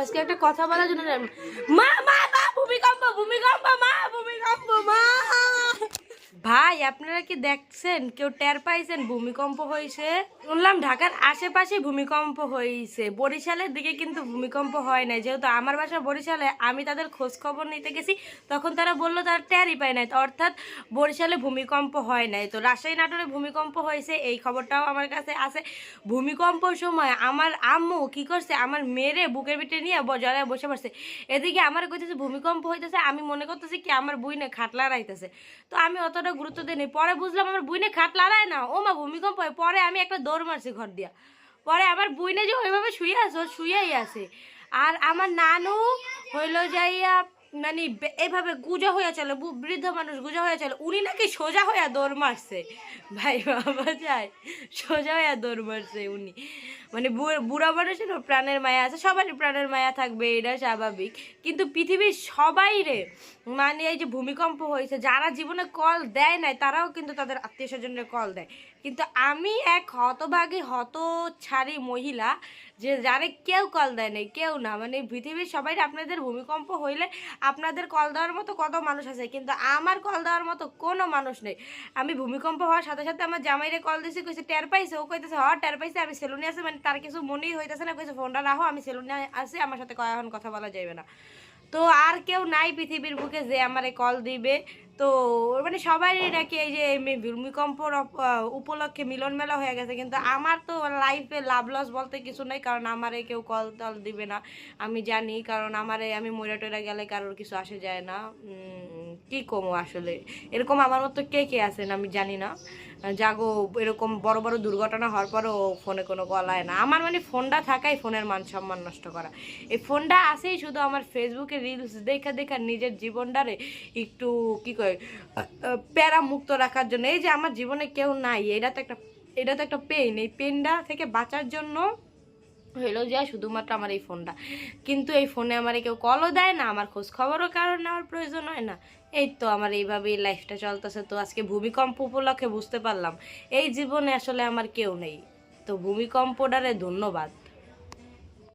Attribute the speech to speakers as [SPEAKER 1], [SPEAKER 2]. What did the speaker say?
[SPEAKER 1] আজকে একটা কথা বলার জন্য মা মা মা ভূমিকম্প ভূমিকম্প মা ভূমিকম্প মা ভাই আপনারা কি দেখছেন? কেউ টের পাইছেন? ভূমিকম্প হয়েছে। শুনলাম ঢাকার আশেপাশে ভূমিকম্প হয়েছে। বরিশালের দিকে কিন্তু ভূমিকম্প হয় নাই। যেহেতু আমার বাসা বরিশালে, আমি তাদের খোঁজ খবর নিতে গেছি। তখন তারা বলল তারা টেরই পায় নাই। অর্থাৎ বরিশালে ভূমিকম্প হয় নাই। তো রাজশাহী নাটোরে ভূমিকম্প হয়েছে, এই খবরটাও আমার কাছে আছে। ভূমিকম্পর সময় আমার আম্মু কি করছে? আমার মেরে বুকের পিঠে নিয়ে জলে বসে পড়ছে। এদিকে আমার কইতেছে, ভূমিকম্প হইতেছে। আমি মনে করতেছি কি আমার বুইনে খাট রাইতেছে। তো আমি অতটা গুরুত্ব দিইনি পরে বুঝলাম আমার বুইনে খাট লাড়ায় না। ও মা, ভূমিকম্প হয়। পরে আমি একটা দৌড় মারছি ঘর দিয়া। পরে আমার বুইনে যে ওইভাবে শুয়ে আছে, ও শুয়েই আছে। আর আমার নানু হইল যাইয়া মানে এভাবে গুজা হয়ে চলে বৃদ্ধ মানুষ গুজা হয়ে চলে, উনি নাকি সোজা হইয়া দৌড় মারছে। ভাই বাবা যায়, সোজা হইয়া দৌড় মারছে উনি। মানে বুড়া মানুষের প্রাণের মায়া আছে, সবারই প্রাণের মায়া থাকবে, এটা স্বাভাবিক। কিন্তু পৃথিবীর সবাই রে মানে এই যে ভূমিকম্প হয়েছে, যারা জীবনে কল দেয় নাই, তারাও কিন্তু তাদের আত্মীয় স্বজনের কল দেয়। কিন্তু আমি এক হতভাগী হত ছাড়ি মহিলা, যে যারে কেউ কল দেয় নাই, কেউ না মানে পৃথিবীর সবাই আপনাদের ভূমিকম্প হইলে আপনাদের কল দেওয়ার মতো কত মানুষ আছে, কিন্তু আমার কল দেওয়ার মতো কোনো মানুষ নেই। আমি ভূমিকম্প হওয়ার সাথে সাথে আমার জামাইরে কল দিয়েছি কইছে, টের পাইছে? ও কইতেছে, হ, টের পাইছে, আমি সেলুনে আছে। মানে তার কিছু মনেই হইতেছে না, কইছে, ফোনটা রাখো, আমি সেলুনে আছি, আমার সাথে এখন কথা বলা যাবে না। তো আর কেউ নাই পৃথিবীর বুকে যে আমারে কল দিবে। তো মানে সবাই নাকি এই যে ভূমিকম্পর উপলক্ষে মিলন মেলা হয়ে গেছে, কিন্তু আমার তো লাইফে লাভ লস বলতে কিছু নেই, কারণ আমারে কেউ কল টল দিবে না। আমি জানি, কারণ আমারে, আমি ময়রা টয়রা গেলে কারোর কিছু আসে যায় না। কি কমো আসলে? এরকম আমার মতো কে কে আছেন আমি জানি না। জাগো, এরকম বড় বড় দুর্ঘটনা হওয়ার পরও ফোনে কোনো কলায় না। আমার মানে ফোনটা থাকাই ফোনের মান সম্মান নষ্ট করা। এই ফোনটা আসেই শুধু আমার ফেসবুকে রিলস দেখা দেখা নিজের জীবনটারে একটু কি কয় প্যারা মুক্ত রাখার জন্য। এই যে আমার জীবনে কেউ নাই এটা তো একটা এটা তো একটা পেন এই পেনটা থেকে বাঁচার জন্য হইল যায়, শুধুমাত্র আমার এই ফোনটা। কিন্তু এই ফোনে আমার কেউ কলও দেয় না, আমার খোঁজ খবরও কারণ নেওয়ার প্রয়োজন হয় না। এই তো আমার এইভাবেই লাইফটা চলতেছে। তো আজকে ভূমিকম্প উপলক্ষে বুঝতে পারলাম, এই জীবনে আসলে আমার কেউ নেই। তো ভূমিকম্পটারে ধন্যবাদ।